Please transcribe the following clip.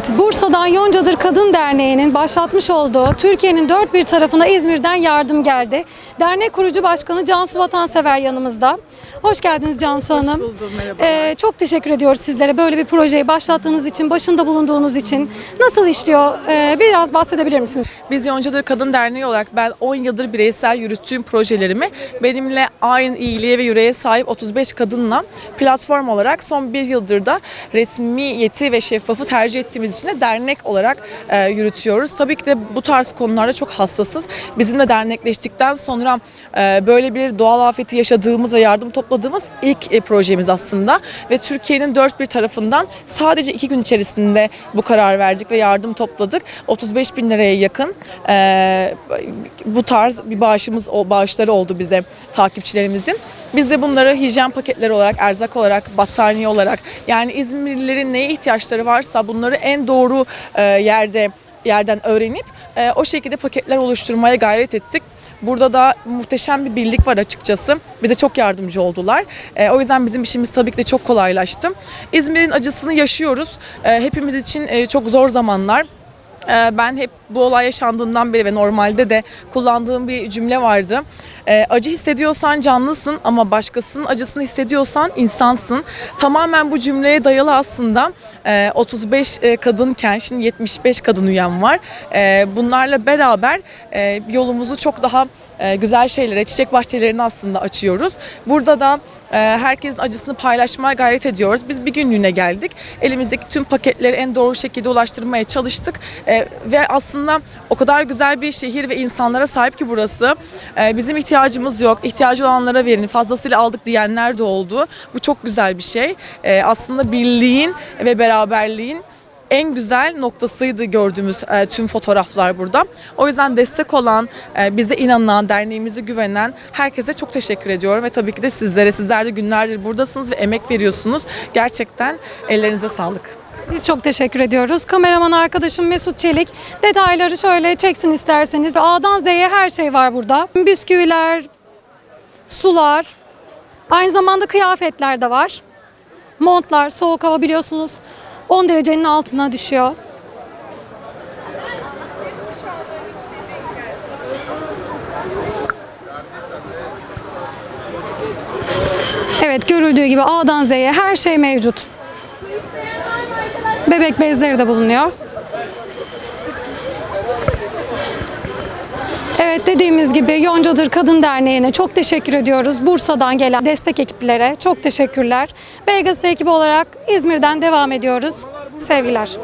Evet, Bursa'dan Yoncadır Kadın Derneği'nin başlatmış olduğu Türkiye'nin dört bir tarafına İzmir'den yardım geldi. Dernek kurucu başkanı Cansu Vatansever yanımızda. Hoş geldiniz Cansu Hanım. buldum, merhabalar. Ee, çok teşekkür ediyoruz sizlere böyle bir projeyi başlattığınız için, başında bulunduğunuz için. Nasıl işliyor? Ee, biraz bahsedebilir misiniz? Biz Yoncadır Kadın Derneği olarak ben 10 yıldır bireysel yürüttüğüm projelerimi benimle aynı iyiliğe ve yüreğe sahip 35 kadınla platform olarak son bir yıldır da resmiyeti ve şeffafı tercih ettiğimiz için de dernek olarak e, yürütüyoruz. Tabii ki de bu tarz konularda çok hassasız. Bizimle dernekleştikten sonra e, böyle bir doğal afeti yaşadığımız ve yardım topladığımız ilk e, projemiz aslında ve Türkiye'nin dört bir tarafından sadece iki gün içerisinde bu karar verdik ve yardım topladık. 35 bin liraya yakın e, bu tarz bir bağışımız, o bağışları oldu bize takipçilerimizin. Biz de bunları hijyen paketleri olarak, erzak olarak, battaniye olarak yani İzmirlilerin neye ihtiyaçları varsa bunları en doğru e, yerde yerden öğrenip e, o şekilde paketler oluşturmaya gayret ettik. Burada da muhteşem bir birlik var açıkçası. Bize çok yardımcı oldular. E, o yüzden bizim işimiz tabii ki de çok kolaylaştı. İzmir'in acısını yaşıyoruz. E, hepimiz için e, çok zor zamanlar. E, ben hep bu olay yaşandığından beri ve normalde de kullandığım bir cümle vardı. E, acı hissediyorsan canlısın ama başkasının acısını hissediyorsan insansın. Tamamen bu cümleye dayalı aslında e, 35 e, kadınken şimdi 75 kadın üyem var. E, bunlarla beraber e, yolumuzu çok daha e, güzel şeylere, çiçek bahçelerini aslında açıyoruz. Burada da e, herkesin acısını paylaşmaya gayret ediyoruz. Biz bir günlüğüne geldik. Elimizdeki tüm paketleri en doğru şekilde ulaştırmaya çalıştık. E, ve aslında o kadar güzel bir şehir ve insanlara sahip ki burası. E, bizim ihtiyacımız yok. İhtiyacı olanlara verin. Fazlasıyla aldık diyenler de oldu. Bu çok güzel bir şey. E, aslında birliğin ve beraberliğin en güzel noktasıydı gördüğümüz e, tüm fotoğraflar burada. O yüzden destek olan, e, bize inanan, derneğimize güvenen herkese çok teşekkür ediyorum ve tabii ki de sizlere. Sizler de günlerdir buradasınız ve emek veriyorsunuz. Gerçekten ellerinize sağlık. Biz çok teşekkür ediyoruz. Kameraman arkadaşım Mesut Çelik detayları şöyle çeksin isterseniz. A'dan Z'ye her şey var burada. Bisküviler, sular, aynı zamanda kıyafetler de var. Montlar, soğuk hava biliyorsunuz 10 derecenin altına düşüyor. Evet görüldüğü gibi A'dan Z'ye her şey mevcut. Bebek bezleri de bulunuyor. Evet dediğimiz gibi Yoncadır Kadın Derneği'ne çok teşekkür ediyoruz. Bursa'dan gelen destek ekiplere çok teşekkürler. Bey ekibi olarak İzmir'den devam ediyoruz. Sevgiler.